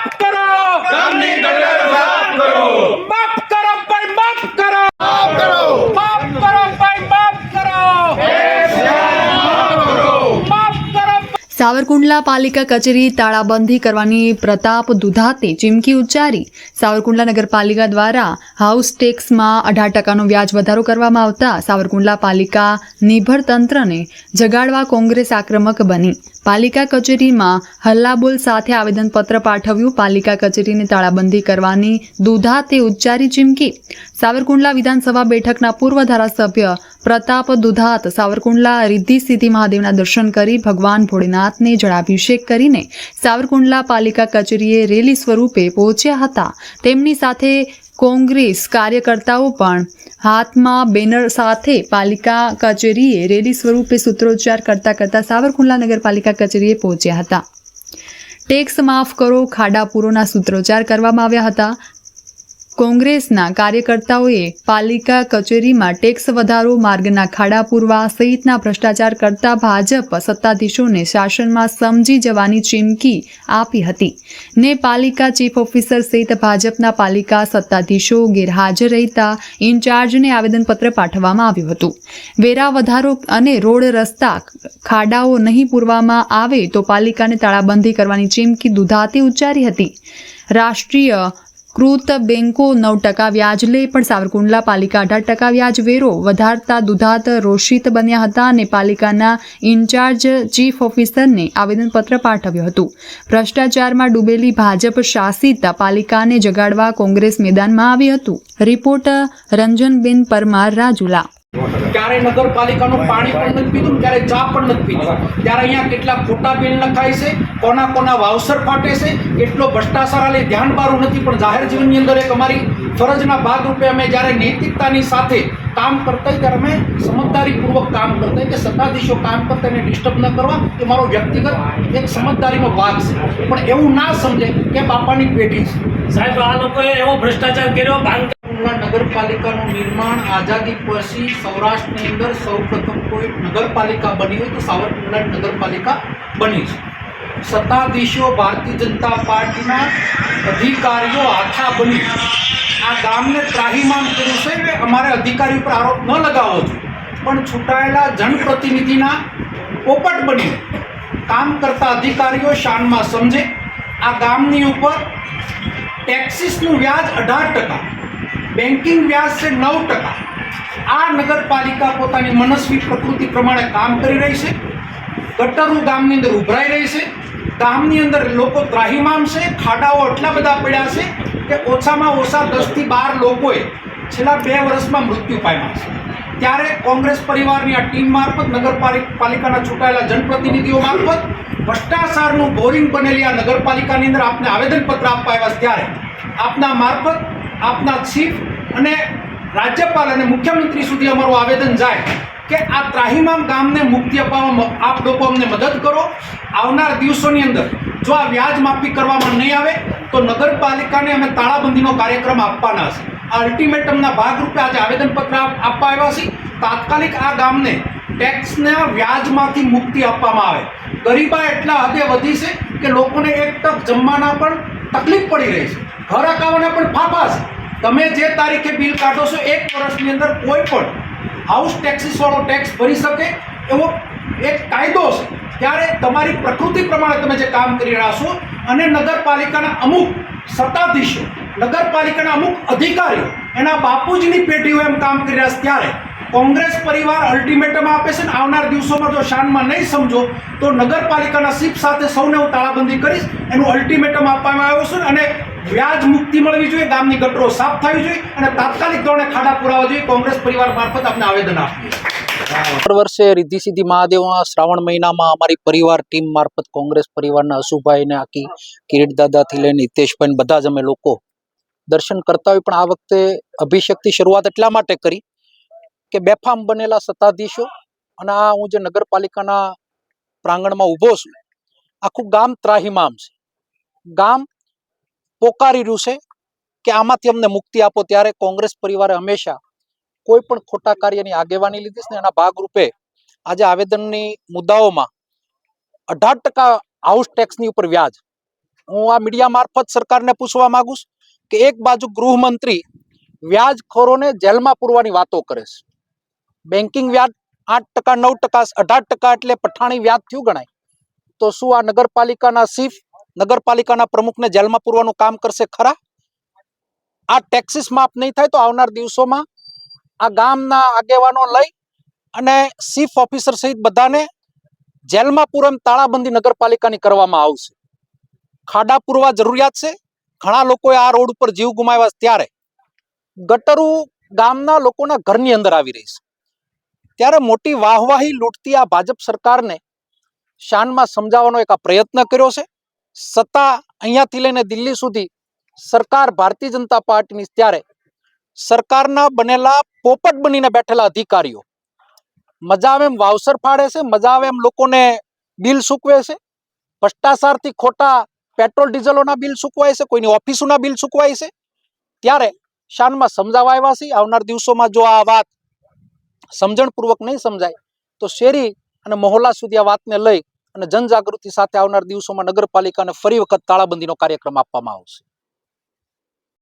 માફ કરો. ગામની ગટર સાફ કરો. માફ કરો ભાઈ માફ કરો. માફ કરો. માફ કરો ભાઈ માફ કરો. માફ કરો સાવરકુંડલા પાલિકા કચેરી તાળાબંધી કરવાની પ્રતાપ દુધાતે ચીમકી ઉચ્ચારી. સાવરકુંડલા નગરપાલિકા દ્વારા હાઉસ ટેક્સમાં અઢાર ટકાનો વ્યાજ વધારો કરવામાં આવતા સાવરકુંડલા પાલિકા નિર્ભર તંત્રને જગાડવા કોંગ્રેસ આક્રમક બની. પાલિકા કચેરીમાં હલ્લાબોલ સાથે આવેદનપત્ર પાઠવ્યું. પાલિકા કચેરીને તાળાબંધી કરવાની દુધાતે ઉચ્ચારી ચીમકી. સાવરકુંડલા વિધાનસભા બેઠકના પૂર્વ ધારાસભ્ય પ્રતાપ દુધાત સાવરકુંડલા રિદ્ધિ સિદ્ધિ મહાદેવના દર્શન કરી ભગવાન ભોળેનાથને જળાભિષેક કરીને સાવરકુંડલા પાલિકા કચેરીએ રેલી સ્વરૂપે પહોંચ્યા હતા. તેમની સાથે કોંગ્રેસ કાર્યકર્તાઓ પણ હાથમાં બેનર સાથે પાલિકા કચેરીએ રેલી સ્વરૂપે સૂત્રોચ્ચાર કરતા કરતા સાવરકુંડલા નગરપાલિકા કચેરીએ પહોંચ્યા હતા. ટેક્સ માફ કરો ખાડા પૂરોના સૂત્રોચ્ચાર કરવામાં આવ્યા હતા. કોંગ્રેસના કાર્યકર્તાઓએ પાલિકા કચેરીમાં ટેક્સ વધારો માર્ગના ખાડા પૂરવા સહિતના ભ્રષ્ટાચાર કરતા ભાજપ સત્તાધીશોને શાસનમાં સમજી જવાની ચીમકી આપી હતી. ને પાલિકા ચીફ ઓફિસર સહિત ભાજપના પાલિકા સત્તાધીશો ગેરહાજર રહેતા ઇન્ચાર્જને આવેદનપત્ર પાઠવવામાં આવ્યું હતું. વેરા વધારો અને રોડ રસ્તા ખાડાઓ નહીં પૂરવામાં આવે તો પાલિકાને તાળાબંધી કરવાની ચીમકી દુધાતે ઉચ્ચારી હતી. રાષ્ટ્રીય કૃત બેન્કો નવ ટકા વ્યાજ લે, પણ સાવરકુંડલા પાલિકા અઢાર ટકા વ્યાજ વેરો. વધારતા દુધાત રોષિત બન્યા હતા અને પાલિકાના ઇન્ચાર્જ ચીફ ઓફિસરને આવેદનપત્ર પાઠવ્યું હતું. ભ્રષ્ટાચારમાં ડૂબેલી ભાજપ શાસિત પાલિકાને જગાડવા કોંગ્રેસ મેદાનમાં આવી હતું. રિપોર્ટ રંજનબેન પરમાર રાજુલા. ક્યારે નગરપાલિકાનું પાણી પણ નથી પીધું ક્યારે ચા પણ નથી પીધું. ત્યારે અહીંયા કેટલા ખોટા બિલ લખાય છે, કોના કોના વાવસર ફાટે છે, કેટલો ભ્રષ્ટાચાર આલે, ધ્યાન બારું નથી. પણ જાહેર જીવનની અંદર એક અમારી ફરજના ભાગરૂપે અમે જ્યારે નૈતિકતાની સાથે કામ કરતા ત્યારે અમે સમજદારીપૂર્વક કામ કરતા કે સત્તાધીશો કામ કરતા એને ડિસ્ટર્બ ન કરવા, એ મારો વ્યક્તિગત એક સમજદારીનો ભાગ છે. પણ એવું ના સમજે કે બાપાની પેઢી છે. સાહેબ, આ લોકોએ એવો ભ્રષ્ટાચાર કર્યો બાંધ નગરપાલિકાનું નિર્માણ આઝાદી પછી સૌરાષ્ટ્રની અંદર સૌપ્રથમ કોઈ નગરપાલિકા બની હોય તો સાવરકુંડલા નગરપાલિકા બની છે. સત્તાધીશો ભારતીય જનતા પાર્ટીના અધિકારીઓ આખા બની. આ ગામને ત્રાહીમાન કર્યું છે કે અમારે અધિકારી ઉપર આરોપ ન લગાવવો જોઈએ. પણ છૂટાયેલા જનપ્રતિનિધિના પોપટ બની કામ કરતા અધિકારીઓ શાનમાં સમજે, આ ગામની ઉપર ટેક્સીસનું વ્યાજ અઢાર ટકા બેન્કિંગ વ્યાજ છે નવ ટકા. આ નગરપાલિકા પોતાની મનસ્વી પ્રકૃતિ પ્રમાણે કામ કરી રહી છે. ગટરું ગામની અંદર ઉભરાઈ રહી છે. ગામની અંદર લોકો ત્રાહીમામ છે. ખાડાઓ એટલા બધા પડ્યા છે કે ઓછામાં ઓછા દસથી બાર લોકોએ છેલ્લા બે વર્ષમાં મૃત્યુ પામ્યા છે. ત્યારે કોંગ્રેસ પરિવારની આ ટીમ મારફત નગરપાલિકાના ચૂંટાયેલા જનપ્રતિનિધિઓ મારફત ભ્રષ્ટાચારનું બોરિંગ બનેલી આ નગરપાલિકાની અંદર આપને આવેદનપત્ર આપવા આવ્યા ત્યારે. આપના મારફત આપના ચીફ અને રાજ્યપાલ અને મુખ્યમંત્રી સુધી અમારું આવેદન જાય કે આ ત્રાહીમામ ગામને મુક્તિ અપાવવામાં આપ લોકો અમને મદદ કરો. આવનાર દિવસોની અંદર જો આ વ્યાજ માફી કરવામાં નહીં આવે, તો નગરપાલિકાને અમે તાળાબંધીનો કાર્યક્રમ આપવાના છે. આ અલ્ટિમેટમના ભાગરૂપે આજે આવેદનપત્ર આપ- આપવા આવ્યા છે તાત્કાલિક આ ગામને ટેક્સના વ્યાજમાંથી મુક્તિ આપવામાં આવે. ગરીબા એટલા હદે વધી છે કે લોકોને એક ટક જમવાના પણ તકલીફ પડી રહી છે. ઘર અકાવાના પણ ફાફા છે. તમે જે તારીખે બિલ કાઢો છો, એક વર્ષની અંદર કોઈ પણ હાઉસ ટેક્સીસવાળો ટેક્સ ભરી શકે એવો એક કાયદો છે. ત્યારે તમારી પ્રકૃતિ પ્રમાણે તમે જે કામ કરી રહ્યા છો અને નગરપાલિકાના અમુક સત્તાધીશો, નગરપાલિકાના અમુક અધિકારીઓ એના બાપુજીની પેઢીઓ એમ કામ કરી રહ્યા છે ત્યારે કોંગ્રેસ પરિવાર અલ્ટિમેટમ આપે છે ને, આવનાર દિવસોમાં જો શાનમાં નહીં સમજો, તો નગરપાલિકાના સીપ સાથે સૌને હું તાળાબંધી કરીશ, એનું અલ્ટિમેટમ આપવામાં આવ્યું છે અને વ્યાજ મુક્તિ મળવી જોઈએ, ગામની ગટરો સાફ થવી જોઈએ અને તાત્કાલિક ધોરણે ખાડા પુરાવા જોઈએ. કોંગ્રેસ પરિવાર મારફત આપણે આવેદન આપીએ. દર વર્ષે રિદ્ધિ સિદ્ધિ મહાદેવમાં શ્રાવણ મહિનામાં અમારી પરિવાર ટીમ મારફત કોંગ્રેસ પરિવારના અશુભાઈને આખી કિરીટ દાદાથી લઈને હિતેશભાઈ બધા જ અમે લોકો દર્શન કરતા હોય. પણ આ વખતે અભિષેકથી શરૂઆત એટલા માટે કરી કે બેફામ બનેલા સત્તાધીશો અને આ હું જે નગરપાલિકાના પ્રાંગણમાં ઊભો છું, આખું ગામ ત્રાહીમામ છે. ગામ પોકારી રહ્યું છે કે આમાંથી અમને મુક્તિ આપો ત્યારે કોંગ્રેસ પરિવારે હંમેશા કોઈ પણ ખોટા કાર્યની આગેવાની લીધી છે એના ભાગરૂપે આજે આવેદનની મુદ્દાઓમાં અઢાર ટકા હાઉસ ટેક્સની ઉપર વ્યાજ. હું આ મીડિયા મારફત સરકારને પૂછવા માંગુ છું કે એક બાજુ ગૃહમંત્રી વ્યાજખોરોને જેલમાં પૂરવાની વાતો કરે છે. બેન્કિંગ વ્યાજ આઠ ટકા, નવ ટકા, અઢાર ટકા એટલે પઠાણી વ્યાજ થયું ગણાય. તો શું આ નગરપાલિકાના ચીફ નગરપાલિકાના પ્રમુખને જેલમાં પૂરવાનું કામ કરશે ખરા? આ ટેક્સીસ માફ નહીં થાય તો આવનાર દિવસોમાં આ ગામના આગેવાનો લઈ અને ચીફ ઓફિસર સહિત બધાને જેલમાં પૂરમ તાળાબંધી નગરપાલિકાની કરવામાં આવશે. ખાડા પૂરવા જરૂરિયાત છે. ઘણા લોકોએ આ રોડ ઉપર જીવ ગુમાવ્યા ત્યારે ગટરું ગામના લોકોના ઘરની અંદર આવી રહી છે. ત્યારે મોટી વાહવાહી લૂંટતી આ ભાજપ સરકારને શાનમાં સમજાવવાનો એક આ પ્રયત્ન કર્યો છે. સત્તા અહીંયાથી લઈને દિલ્હી સુધી સરકાર, ભારતીય જનતા પાર્ટીની ત્યારે સરકારના બનેલા પોપટ બનીને બેઠેલા અધિકારીઓ. મજા આવે એમ વાવસર ફાડે છે, મજા આવે એમ લોકોને બિલ સૂકવે છે. ભ્રષ્ટાચારથી ખોટા પેટ્રોલ, ડીઝલોના બિલ સૂકવાય છે, કોઈની ઓફિસોના બિલ સૂકવાય છે. ત્યારે શાનમાં સમજાવવા આવ્યા છે, આવનાર દિવસોમાં જો આ વાત સમજણપૂર્વક નહીં સમજાય, તો શેરી અને મહોલ્લા સુધી આ વાતને લઈ અને જનજાગૃતિ સાથે આવનાર દિવસોમાં નગરપાલિકાને ફરી વખત તાળાબંધીનો કાર્યક્રમ આપવામાં આવશે.